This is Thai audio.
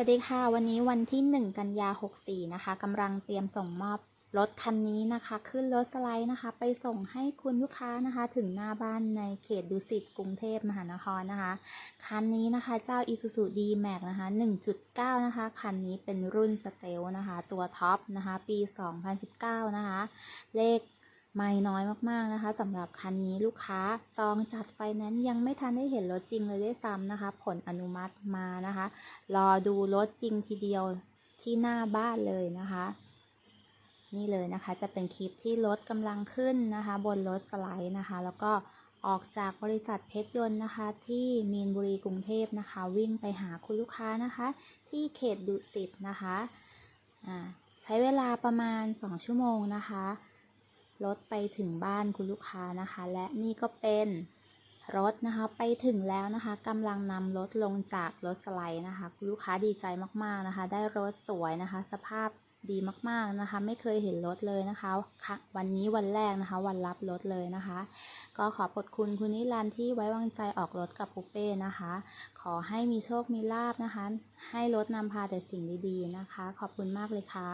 วัสดีค่ะ วันนี้วันที่ 1 กันยา 64 นะคะกำลังเตรียมส่งมอบรถคันนี้นะคะ ขึ้นรถสไลด์นะคะ ไปส่งให้คุณลูกค้านะคะ ถึงหน้าบ้านในเขตดุสิตกรุงเทพมหานครนะคะ คันนี้นะคะ เจ้า Isuzu D-Max นะคะ 1.9 นะคะ คันนี้เป็นรุ่นสเตลนะคะ ตัวท็อปนะคะ ปี 2019 นะคะ เลข ไม่น้อยมากๆนะคะสำหรับคันนี้ลูกค้าจองจัดไฟนนซ์ยังไม่ทันได้เห็นรถจริงเลยด้วยซ้ำนะคะ ผลอนุมัติมานะคะ รอดูรถจริงทีเดียวที่หน้าบ้านเลยนะคะ นี่เลยนะคะจะเป็นคลิปที่รถกำลังขึ้นนะคะ บนรถสไลด์นะคะ แล้วก็ออกจากบริษัทเพชรยนต์นะคะ ที่มีนบุรีกรุงเทพนะคะ วิ่งไปหาคุณลูกค้านะคะ ที่เขตดุสิตนะคะใช้เวลาประมาณ 2 ชั่วโมงนะคะ รถไปถึงบ้านคุณลูกค้านะคะ และนี่ก็เป็นรถนะคะไปถึงแล้วนะคะกำลังนำรถลงจากรถสไลด์นะคะ คุณลูกค้าดีใจมากๆนะคะ ได้รถสวยนะคะ สภาพดีมากๆนะคะ ไม่เคยเห็นรถเลยนะคะค่ะวันนี้วันแรกนะคะ วันรับรถเลยนะคะ ก็ขอบคุณคุณนิรันท์ที่ไว้วางใจออกรถกับปุเป้นะคะ ขอให้มีโชคมีลาบนะคะ ให้รถนำพาแต่สิ่งดีๆนะคะ ขอบคุณมากเลยค่ะ